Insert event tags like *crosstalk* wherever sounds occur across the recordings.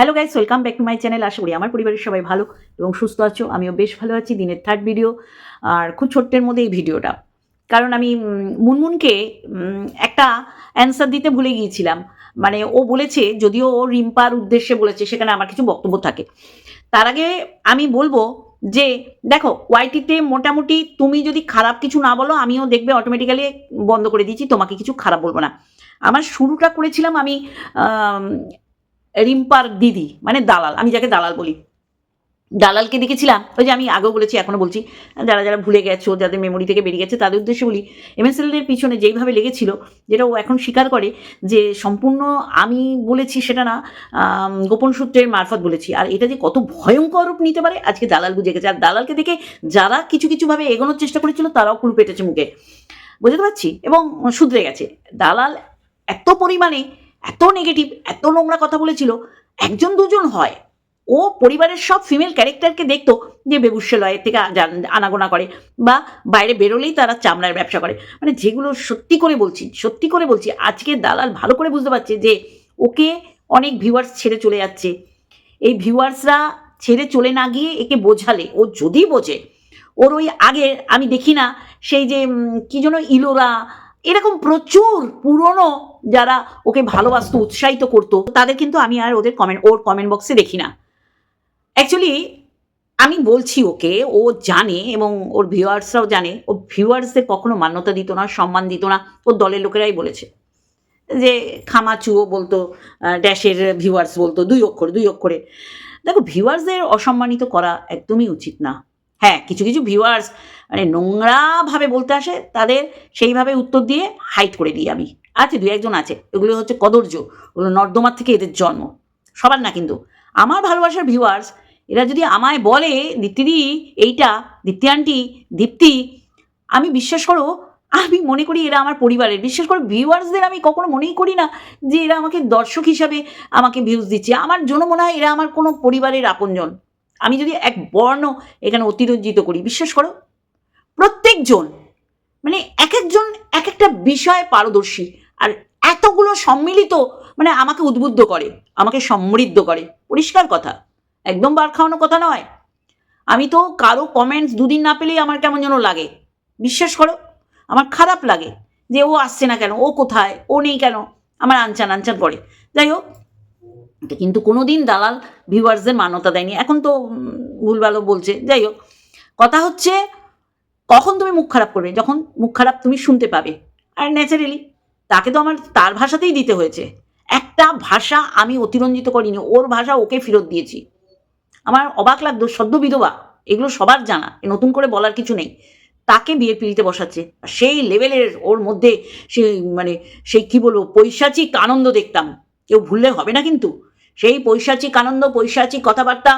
Hello guys welcome back to my channel আশা করি আমার পরিবারের সবাই ভালো এবং সুস্থ আছো। আমিও বেশ ভালো আছি দিনের থার্ড ভিডিও আর খুব ছোট্টের মধ্যে এই ভিডিওটা কারণ আমি মুনমুনকে একটা অ্যান্সার দিতে ভুলে গিয়েছিলাম। মানে ও বলেছে যদিও ও রিম্পার উদ্দেশ্যে বলেছে সেখানে আমার কিছু বক্তব্য থাকে। তার আগে আমি বলব যে দেখো ওয়াইটিতে মোটামুটি তুমি যদি খারাপ কিছু না বলো আমিও দেখবে অটোমেটিক্যালি বন্ধ করে দিয়েছি তোমাকে কিছু খারাপ বলব না। আমার শুরুটা করেছিলাম আমি আম, রিম্পার দিদি মানে দালাল, আমি যাকে দালাল বলি। দালালকে দেখেছিলাম? ওই যে আমি আগেও বলেছি এখনও বলছি, যারা যারা ভুলে গেছো, যাদের মেমোরি থেকে বেরিয়ে গেছে, তাদের উদ্দেশ্যে বলি এমএসএলের পিছনে যেইভাবে লেগেছিল, যেটা ও এখন স্বীকার করে যে সম্পূর্ণ আমি বলেছি সেটা না গোপন সূত্রের মারফত বলেছি। আর এটা যে কত ভয়ঙ্কর রূপ নিতে পারে, আজকে দালাল বুঝে গেছে। আর দালালকে দেখে যারা কিছু কিছুভাবে এগোনোর চেষ্টা করেছিল, তারাও কুল পেটেছে মুখে। বুঝতে পারছি? এবং শুধরে গেছে। দালাল এত পরিমাণে এত নেগেটিভ এত নোংরা কথা বলেছিল, একজন দুজন হয়। ও পরিবারের সব ফিমেল ক্যারেক্টারকে দেখতো যে বেগুসলয়ের থেকে আনাগোনা করে বা বাইরে বেরোলেই তারা চামড়ার ব্যবসা করে। মানে যেগুলো সত্যি করে বলছি, সত্যি করে বলছি, আজকে দালাল ভালো করে বুঝতে পারছে যে ওকে অনেক ভিউয়ার্স ছেড়ে চলে যাচ্ছে। এই ভিউয়ার্সরা ছেড়ে চলে না গিয়ে একে বোঝালে, ও যদি বোঝে, ওর ওই আগে আমি দেখি না, সেই যে কি যেন ইলোরা এরকম প্রচুর পুরনো যারা ওকে ভালোবাসতো, উৎসাহিত করতো, তাদের কিন্তু আমি আর ওদের কমেন্ট ওর কমেন্ট বক্সে দেখি না। অ্যাকচুয়ালি আমি বলছি ওকে, ও জানে এবং ওর ভিউয়ার্সরাও জানে, ও ভিউয়ার্সদের কখনো মান্যতা দিত না, সম্মান দিত না, ওর দলের লোকেরাই বলেছে। যে খামাচুও বলতো ড্যাশের ভিউয়ার্স বলতো, দুই অক্ষর, দুই অক্ষরে। দেখো ভিউয়ার্সদের অসম্মানিত করা একদমই উচিত না। হ্যাঁ কিছু কিছু ভিউয়ার্স মানে নোংরাভাবে বলতে আসে, তাদের সেইভাবে উত্তর দিয়ে হাইট করে দিই আমি। আছে দু একজন আছে, এগুলো হচ্ছে কদর্য, ওগুলো নর্দমার থেকে এদের জন্ম। সবার না কিন্তু। আমার ভালোবাসার ভিউয়ার্স এরা যদি আমায় বলে, দীপ্তিদি, এইটা, দীপ্তি আন্টি দীপ্তি, আমি বিশ্বাস করো, আমি মনে করি এরা আমার পরিবারের। বিশেষ করে ভিউয়ার্সদের আমি কখনো মনেই করি না যে এরা আমাকে দর্শক হিসাবে আমাকে ভিউজ দিচ্ছে। আমার জন্য মনে হয় এরা আমার কোনো পরিবারের আপনজন। আমি যদি এক বর্ণ এখানে অতিরঞ্জিত করি, বিশ্বাস করো, প্রত্যেকজন মানে এক একজন এক একটা বিষয়ে পারদর্শী আর এতগুলো সম্মিলিত মানে আমাকে উদ্বুদ্ধ করে, আমাকে সমৃদ্ধ করে। পরিষ্কার কথা, একদম বার খাওয়ানো কথা নয়। আমি তো কারও কমেন্টস দুদিন না পেলেই আমার কেমন যেন লাগে। বিশ্বাস করো, আমার খারাপ লাগে যে ও আসছে না কেন, ও কোথায়, ও নেই কেন, আমার আনচান আনচান পড়ে যাই হোক কিন্তু কোনো দিন দালাল ভিউয়ার্সদের মান্যতা দেয়নি। এখন তো উম, ভুলভালও বলছে। যাই হোক কথা হচ্ছে কখন তুমি মুখ খারাপ করবে? যখন মুখ খারাপ তুমি শুনতে পাবে। আর ন্যাচারালি তাকে তো আমার তার ভাষাতেই দিতে হয়েছে। একটা ভাষা আমি অতিরঞ্জিত করিনি। ওর ভাষা ওকে ফেরত দিয়েছি। আমার অবাক লাগতো সদ্য বিধবা এগুলো সবার জানা নতুন করে বলার কিছু নেই। তাকে বিয়ের পিড়িতে বসাচ্ছে। আর সেই লেভেলের ওর মধ্যে সেই মানে সেই কি বলব পৈশাচিক আনন্দ দেখতাম। কেউ ভুললে হবে না কিন্তু। সেই পৈশাচিক আনন্দ, পৈশাচিক কথাবার্তা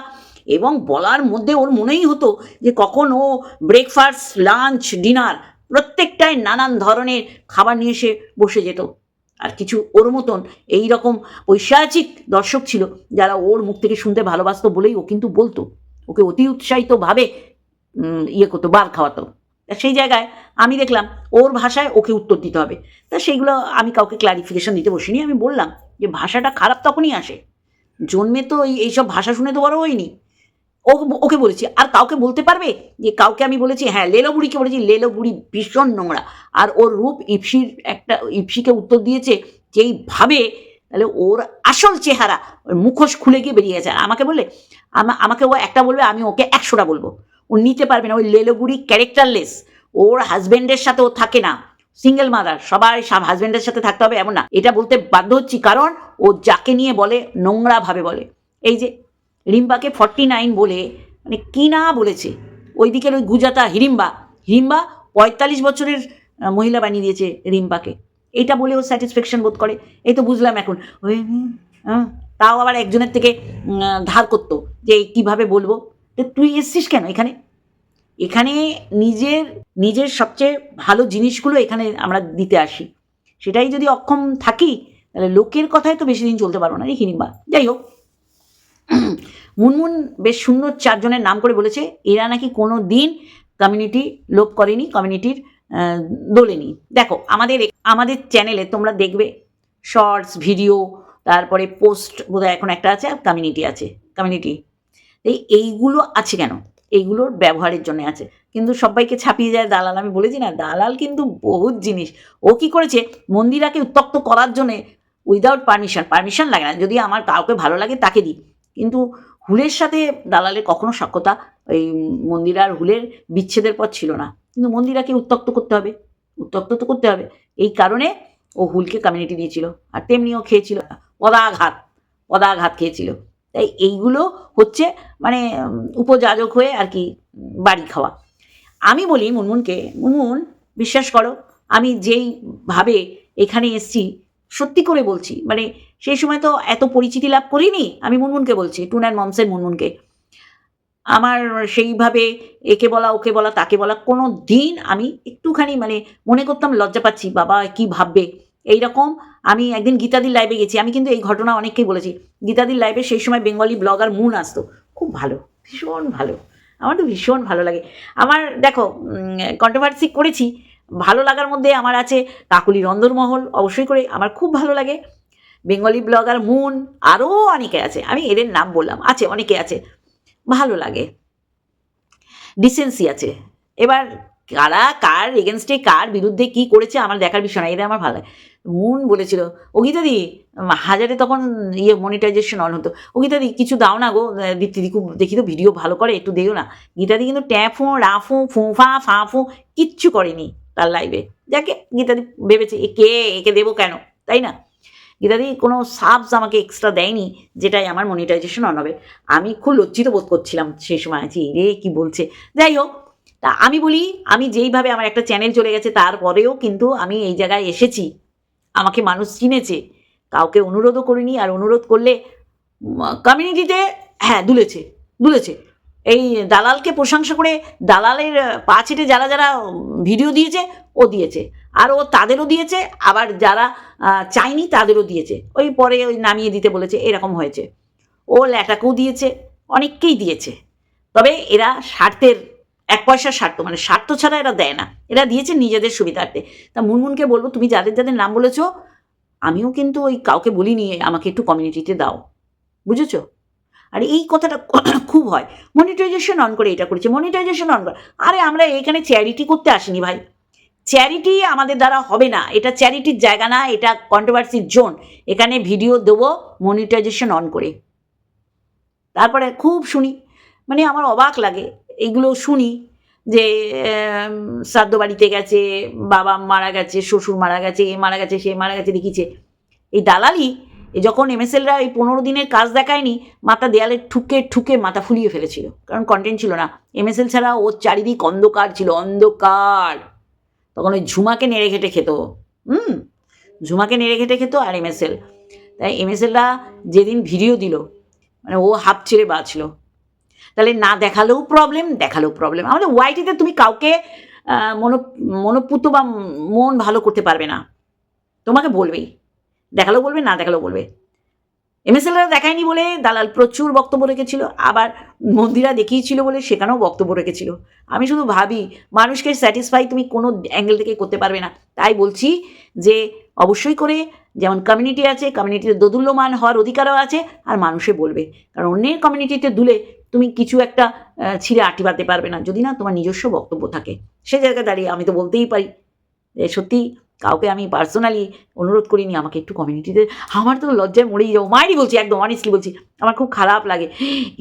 এবং বলার মধ্যে ওর মনেই হতো যে কখন ও ব্রেকফাস্ট লাঞ্চ ডিনার প্রত্যেকটায় নানান ধরনের খাবার নিয়ে এসে বসে যেত। আর কিছু ওর মতন এই রকম ঐশাচিক দর্শক ছিল যারা ওর মুখ থেকে শুনতে ভালোবাসতো বলেই ও কিন্তু বলতো। ওকে অতি উৎসাহিতভাবে ইয়ে করতো, বার খাওয়াতো। সেই জায়গায় আমি দেখলাম ওর ভাষায় ওকে উত্তর দিতে হবে। তা সেইগুলো আমি কাউকে ক্লারিফিকেশন দিতে বসিনি, আমি বললাম যে ভাষাটা খারাপ তখনই আসে জন্মে তো এই, এইসব ভাষা শুনে তো বড় হয়নি। ও, ওকে বলেছি, আর কাউকে বলতে পারবে? যে কাউকে আমি বলেছি হ্যাঁ লেলো বুড়িকে বলেছি লেলো বুড়ি ভীষণ নোংরা। আর ওর রূপ ইপসির একটা ইপসিকে উত্তর দিয়েছে যেইভাবে তাহলে ওর আসল চেহারা মুখোশ খুলে গিয়ে বেরিয়ে গেছে। আর আমাকে বলে আমা- আমাকে ও একটা বলবে, আমি ওকে একশোটা বলব। ও নিতে পারবে না, ওই লেলোগুড়ি ক্যারেক্টারলেস ওর হাজবেন্ডের সাথে ও থাকে না। সিঙ্গেল মাদার সবাই সব হাজবেন্ডের সাথে থাকতে হবে, এমন না। এটা বলতে বাধ্য হচ্ছি, কারণ ও যাকে নিয়ে বলে নোংরাভাবে বলে। এই যে রিম্বাকে ফর্টি নাইন বলে মানে কি না বলেছে? ওই ওইদিকের ওই গুজাতা হিরিম্বা হিরিম্বা পঁয়তাল্লিশ বছরের মহিলা বানিয়ে দিয়েছে রিম্বাকে এটা বলে ও স্যাটিসফ্যাকশন বোধ করে। এই তো বুঝলাম এখন। ওই তাও আবার একজনের থেকে ধার করতো যে কীভাবে বলব। তো তুই এসছিস কেন এখানে? এখানে নিজের নিজের সবচেয়ে ভালো জিনিসগুলো এখানে আমরা দিতে আসি। সেটাই যদি অক্ষম থাকি, তাহলে লোকের কথায় তো বেশি দিন চলতে পারব না রে হিনিম্বা যাই হোক। *clears throat* মুনমুন বেশ সুন্দর চারজনের নাম করে বলেছে, এরা নাকি কোনো দিন কমিউনিটি লোপ করেনি কমিউনিটির দোলেনি। দেখো, আমাদের আমাদের চ্যানেলে তোমরা দেখবে শর্টস ভিডিও তারপরে পোস্ট বোধহয় এখন একটা আছে আর কমিউনিটি আছে কমিউনিটি এই, এইগুলো আছে কেন? এইগুলোর ব্যবহারের জন্য আছে। কিন্তু সবাইকে ছাপিয়ে যায় দালাল। আমি বলেছি না, দালাল কিন্তু বহুত জিনিস। ও কি করেছে? মন্দিরাকে উত্তক্ত করার জন্যে উইদাউট পারমিশন পারমিশন লাগে না। যদি আমার কাউকে ভালো লাগে তাকে দিই। কিন্তু হুলের সাথে দালালের কখনো সক্ষতা ওই মন্দিরার হুলের বিচ্ছেদের পর ছিল না। কিন্তু মন্দিরাকে উত্তক্ত করতে হবে। উত্তক্ত তো করতে হবে। এই কারণে ও হুলকে কমিউনিটি দিয়েছিল। আর তেমনিও খেয়েছিল। পদাঘাত পদাঘাত খেয়েছিল। তাই এইগুলো হচ্ছে মানে উপযাজক হয়ে আর কি বাড়ি খাওয়া। আমি বলি মুনমুনকে, মুনমুন, বিশ্বাস করো, আমি যেইভাবে এখানে এসছি, সত্যি করে বলছি মানে সেই সময় তো এত পরিচিতি লাভ করিনি, আমি মুনমুনকে বলছি টুন অ্যান্ড মমসের মুনমুনকে। আমার সেইভাবে একে বলা, ওকে বলা, তাকে বলা কোনো দিন আমি একটুখানি মানে মনে করতাম লজ্জা পাচ্ছি, বাবা কি ভাববে? এইরকম আমি একদিন গীতাদির লাইভে গেছি, আমি কিন্তু এই ঘটনা অনেককেই বলেছি। গীতাদির লাইভে সেই সময় বেঙ্গলি ব্লগার মুন আসতো। খুব ভালো, ভীষণ ভালো। আমার তো ভীষণ ভালো লাগে। আমার দেখো কন্ট্রোভার্সি করেছি, ভালো লাগার মধ্যে আমার আছে কাকুলি রন্দরমহল অবশ্যই করে, আমার খুব ভালো লাগে। বেঙ্গলি ব্লগার মুন আরও অনেকে আছে, আমি এদের নাম বললাম, আছে অনেকে আছে, ভালো লাগে। ডিসেন্সি আছে। এবার কারা, কার এগেনস্টে কার বিরুদ্ধে কি করেছে আমার দেখার বিষয় না, এটা আমার ভালো মুন বলেছিল ও গীতাদি হাজারে তখন ইয়ে মনিটাইজেশন অন হতো। ও গীতাদি কিছু দাও না গো দীপ্তিদি খুব দেখি তো ভিডিও ভালো করে, একটু দিও না। গীতাদি কিন্তু ট্যাফো রাফো ফুঁফা ফাঁফো কিচ্ছু করেনি তার লাইভে যাকে গীতাদি ভেবেছে কে, একে দেবো কেন? তাই না? গীতাদি কোনো সাবস আমাকে এক্সট্রা দেয়নি, যেটাই আমার মনিটাইজেশন অন হবে। আমি খুব লজ্জিত বোধ করছিলাম সেই সময় আছি রে কি বলছে? যাই হোক তা আমি বলি, আমি যেইভাবে আমার একটা চ্যানেল চলে গেছে, তারপরেও কিন্তু আমি এই জায়গায় এসেছি। আমাকে মানুষ চিনেছে। কাউকে অনুরোধও করিনি, আর অনুরোধ করলে কমিউনিটিতে হ্যাঁ দুলেছে দুলেছে। এই দালালকে প্রশংসা করে দালালের পা ছেটে যারা যারা ভিডিও দিয়েছে, ও দিয়েছে। আর ও তাদেরও দিয়েছে, আবার যারা চাইনি তাদেরও দিয়েছে। ওই পরে ওই নামিয়ে দিতে বলেছে, এরকম হয়েছে। ও ল্যাটাকেও দিয়েছে, অনেককেই দিয়েছে। তবে এরা স্বার্থের এক পয়সার স্বার্থ মানে স্বার্থ ছাড়া এরা দেয় না। এরা দিয়েছে নিজেদের সুবিধার্থে। তা মুনমুনকে বলব, তুমি যাদের যাদের নাম বলেছ, আমিও কিন্তু ওই কাউকে বলিনি, আমাকে একটু কমিউনিটিতে দাও। বুঝেছ? আর এই কথাটা *coughs* খুব হয়। মনিটাইজেশন অন করে এটা করেছে মনিটাইজেশন অন করে। আরে আমরা এখানে চ্যারিটি করতে আসিনি ভাই। চ্যারিটি আমাদের দ্বারা হবে না। এটা চ্যারিটির জায়গা না, এটা কন্ট্রোভার্সির জোন এখানে ভিডিও দেবো মনিটাইজেশন অন করে। তারপরে খুব শুনি মানে আমার অবাক লাগে। এগুলো শুনি যে শ্রাদ্ধ বাড়িতে গেছে, বাবা মারা গেছে, শ্বশুর মারা গেছে, এ মারা গেছে, সে মারা গেছে দেখিছে এই দালালি যখন এমএসএলরা এই পনেরো দিনের কাজ দেখায়নি, মাথা দেয়ালে ঠুকে ঠুকে মাথা ফুলিয়ে ফেলেছিল। কারণ কন্টেন্ট ছিল না। এমএসএল ছাড়া ওর চারিদিক অন্ধকার ছিল, অন্ধকার। তখন ওই ঝুমাকে নেড়ে ঘেটে খেত। হুম? ঝুমাকে নেড়ে ঘেটে খেত আর এমএসএল। তাই এমএসএলরা যেদিন ভিডিও দিল মানে ও হাফ ছেড়ে বাঁচলো। তাহলে না দেখালেও প্রবলেম দেখালেও প্রবলেম আমাদের ওয়াইটিতে তুমি কাউকে মনো, মনোপুত বা মন ভালো করতে পারবে না। তোমাকে বলবেই দেখালেও বলবে, না দেখালেও বলবে। এমএসএলরা দেখায়নি বলে দালাল প্রচুর বক্তব্য রেখেছিল, আবার মন্দিরা দেখিয়েছিল বলে সেখানেও বক্তব্য রেখেছিল। আমি শুধু ভাবি, মানুষকে স্যাটিসফাই তুমি কোনো অ্যাঙ্গেল থেকে করতে পারবে না। তাই বলছি যে, অবশ্যই করে, যেমন কমিউনিটি আছে কমিউনিটিতে দোদুল্যমান হওয়ার অধিকারও আছে, আর মানুষে বলবে। কারণ অন্যের কমিউনিটিতে দুলে তুমি কিছু একটা ছিঁড়ে আটিবাতে পারবে না। যদি না তোমার নিজস্ব বক্তব্য থাকে, সে জায়গায় দাঁড়িয়ে আমি তো বলতেই পারি। সত্যি কাউকে আমি পার্সোনালি অনুরোধ করিনি, আমাকে একটু কমিউনিটিতে আমার তো লজ্জায় মরেই যাব। মায়েরই বলছি, একদম অনেস্টলি বলছি, আমার খুব খারাপ লাগে।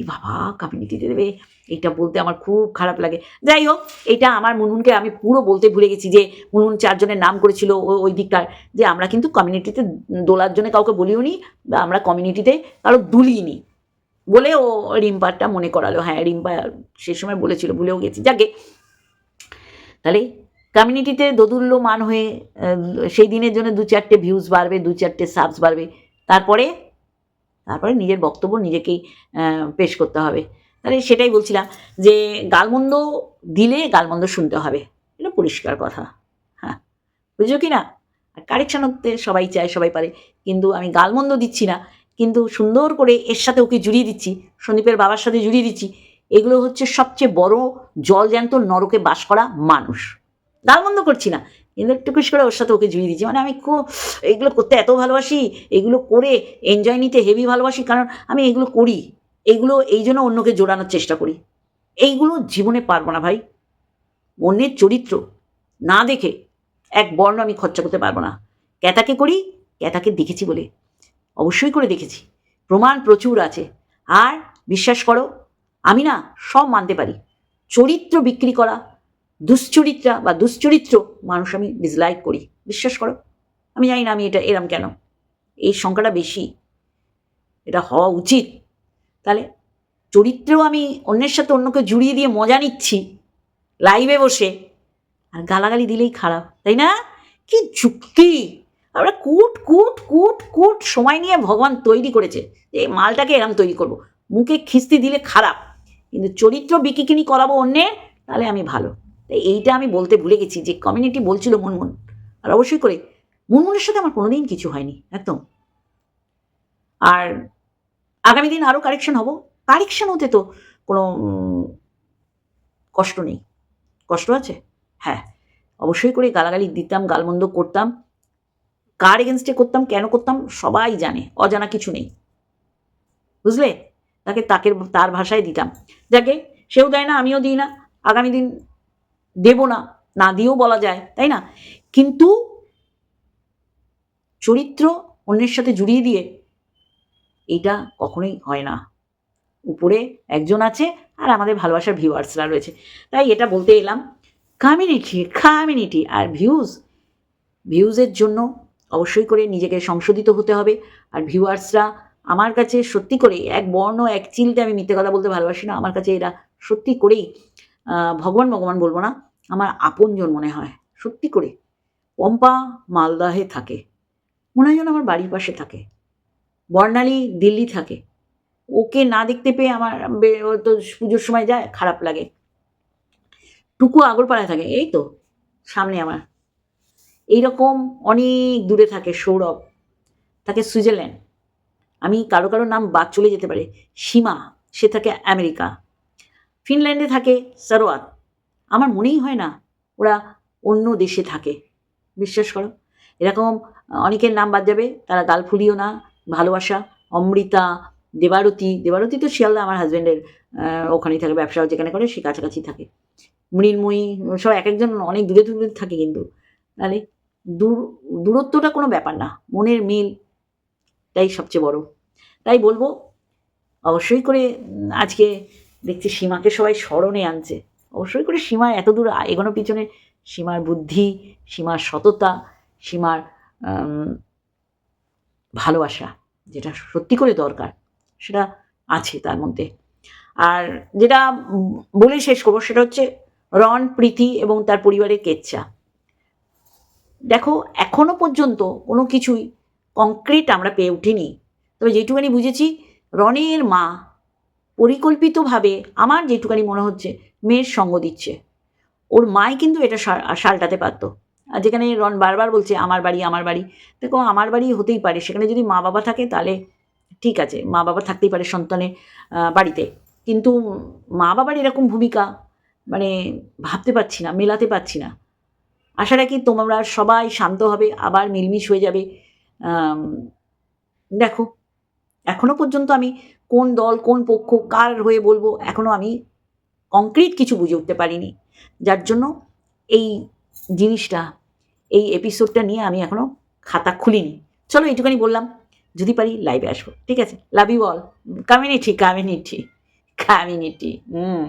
এই বাবা কমিউনিটিতে দেবে, এইটা বলতে আমার খুব খারাপ লাগে। যাই হোক, এটা আমার মুনমুনকে আমি পুরো বলতে ভুলে গেছি যে, মুনমুন চারজনের নাম করেছিল ওই দিকটার। যে আমরা কিন্তু কমিউনিটিতে দোলার জন্য কাউকে বলিও নি বা আমরা কমিউনিটিতে কারও দুলিনি বলে ও রিম্পারটা মনে করালো। হ্যাঁ রিম্পা সে সময় বলেছিল, ভুলেও গেছি। যাকে, তাহলে কমিউনিটিতে দোদুল্য মান হয়ে সেই দিনের জন্য দু চারটে ভিউজ বাড়বে, দু চারটে সাবস বাড়বে। তারপরে তারপরে নিজের বক্তব্য নিজেকেই পেশ করতে হবে। তাহলে সেটাই বলছিলাম যে, গালমন্দ দিলে গালমন্দ শুনতে হবে। এটা পরিষ্কার কথা। হ্যাঁ বুঝছ কি না? আর কারেকশান হতে সবাই চায়, সবাই পারে। কিন্তু আমি গালমন্দ দিচ্ছি না। কিন্তু সুন্দর করে এর সাথে ওকে জুড়িয়ে দিচ্ছি, সন্দীপের বাবার সাথে জুড়িয়ে দিচ্ছি। এগুলো হচ্ছে সবচেয়ে বড় জল জ্যান্ত নরকে বাস করা মানুষ। গালমন্দ করছি না, কিন্তু একটু খুশ করে ওর সাথে ওকে জুড়িয়ে দিচ্ছি। মানে আমি খুব এগুলো করতে এত ভালোবাসি, এগুলো করে এনজয় নিতে হেভি ভালোবাসি, কারণ আমি এগুলো করি। এগুলো এই জন্য অন্যকে জোড়ানোর চেষ্টা করি। এইগুলো জীবনে পারব না ভাই। অন্যের চরিত্র না দেখে এক বর্ণ আমি খরচা করতে পারব না। ক্যাতাকে করি, ক্যাতাকে দেখেছি বলে। অবশ্যই করে দেখেছি। প্রমাণ প্রচুর আছে। আর বিশ্বাস করো, আমি না সব মানতে পারি। চরিত্র বিক্রি করা, দুশ্চরিত্রা বা দুশ্চরিত্র মানুষ আমি ডিসলাইক করি। বিশ্বাস করো, আমি জানি না আমি এটা এরম কেন। এই সংখ্যাটা বেশি। এটা হওয়া উচিত। তাহলে চরিত্রেও আমি অন্যের সাথে অন্যকে জুড়িয়ে দিয়ে মজা নিচ্ছি লাইভে বসে। আর গালাগালি দিলেই খারাপ, তাই না? কি যুক্তি আমরা কুট কুট কুট কুট সময় নিয়ে ভগবান তৈরি করেছে যে এই মালটাকে এরম তৈরি করব। মুখে খিস্তি দিলে খারাপ, কিন্তু চরিত্র বিকিকিনি করাবো অন্যের, তাহলে আমি ভালো। তাই এইটা আমি বলতে ভুলে গেছি যে কমিউনিটি বলছিল মুনমুন। আর অবশ্যই করে, মুনমুনের সাথে আমার কোনোদিন কিছু হয়নি, একদম। আর আগামী দিন আরও কারেকশন হব। কারেকশন হতে তো কোনো কষ্ট নেই। কষ্ট আছে? হ্যাঁ। অবশ্যই করে গালাগালি দিতাম, গালমন্দ করতাম। কার এগেনস্টে করতাম, কেন করতাম, সবাই জানে, অজানা কিছু নেই। বুঝলে? তাকে তাকে তার ভাষায় দিতাম। যাকে সেও দেয় না, আমিও দিই না, আগামী দিন দেব না না দিয়েও বলা যায়, তাই না? কিন্তু চরিত্র অন্যের সাথে জুড়িয়ে দিয়ে এটা কখনোই হয় না। উপরে একজন আছে আর আমাদের ভালোবাসার ভিউয়ার্সরা রয়েছে। তাই এটা বলতে এলাম কমিউনিটি কমিউনিটি আর ভিউজ ভিউজের জন্য অবশ্যই করে নিজেকে সংশোধিত হতে হবে। আর ভিউয়ার্সরা, আমার কাছে সত্যি করে এক বর্ণ, এক চিলতে আমি মিথ্যে কথা বলতে ভালোবাসি না। আমার কাছে এরা সত্যি করেই ভগবান ভগবান বলব না, আমার আপনজন মনে হয়। সত্যি করে। পম্পা মালদাহে থাকে। মনে হয় যেন আমার বাড়ির পাশে থাকে। বর্ণালী দিল্লি থাকে। ওকে না দেখতে পেয়ে আমার তো পুজোর সময় যায়, খারাপ লাগে। টুকু আগরপাড়ায় থাকে, এই তো, সামনে আমার। এইরকম অনেক দূরে থাকে সৌরভ থাকে সুইজারল্যান্ড। আমি কারও কারও নাম বাদ চলে যেতে পারে, সীমা, সে থাকে আমেরিকা। ফিনল্যান্ডে থাকে সারোয়াত। আমার মনেই হয় না ওরা অন্য দেশে থাকে। বিশ্বাস করো, এরকম অনেকের নাম বাদ যাবে, তারা গাল ফুলিও না, ভালোবাসা, অমৃতা, দেবারতী দেবারতী তো শিয়ালদা আমার হাজব্যান্ডের ওখানেই থাকে ব্যবসাও যেখানে করে সে কাছাকাছি থাকে। মৃন্ময়ী, সব এক একজন অনেক দূরে দূরে থাকে কিন্তু। তাহলে দূর, দূরত্বটা কোনো ব্যাপার না, মনের মিল তাই সবচেয়ে বড়। তাই বলব, অবশ্যই করে আজকে দেখছি সীমাকে সবাই স্মরণে আনছে। অবশ্যই করে সীমা এত দূর এগোনোর পিছনে সীমার বুদ্ধি, সীমার সততা, সীমার ভালোবাসা যেটা সত্যি করে দরকার, সেটা আছে তার মধ্যে। আর যেটা বলে শেষ করব সেটা হচ্ছে রন প্রীতি এবং তার পরিবারের কেচ্চা দেখো, এখনও পর্যন্ত কোনো কিছুই কংক্রিট আমরা পেয়ে উঠিনি। তবে যেটুকানি বুঝেছি, রনের মা পরিকল্পিতভাবে আমার যেটুকানি মনে হচ্ছে, মেয়ের সঙ্গ দিচ্ছে। ওর মাই কিন্তু এটা সালটাতে পারতো। আর যেখানে রন বারবার বলছে, আমার বাড়ি আমার বাড়ি। দেখো, আমার বাড়ি হতেই পারে। সেখানে যদি মা বাবা থাকে, তাহলে ঠিক আছে, মা বাবা থাকতেই পারে সন্তানের বাড়িতে। কিন্তু মা বাবার এরকম ভূমিকা মানে ভাবতে পারছি না, মেলাতে পারছি না। আশা রাখি তোমরা সবাই শান্ত হবে, আবার মিলমিশ হয়ে যাবে। দেখো, এখনও পর্যন্ত আমি কোন দল, কোন পক্ষ, কার হয়ে বলব, এখনও আমি কংক্রিট কিছু বুঝে উঠতে পারিনি। যার জন্য এই জিনিসটা, এই এপিসোডটা নিয়ে আমি এখনও খাতা খুলিনি। চলো এইটুখানি বললাম, যদি পারি লাইভে আসব, ঠিক আছে? Love you all community community community hmm.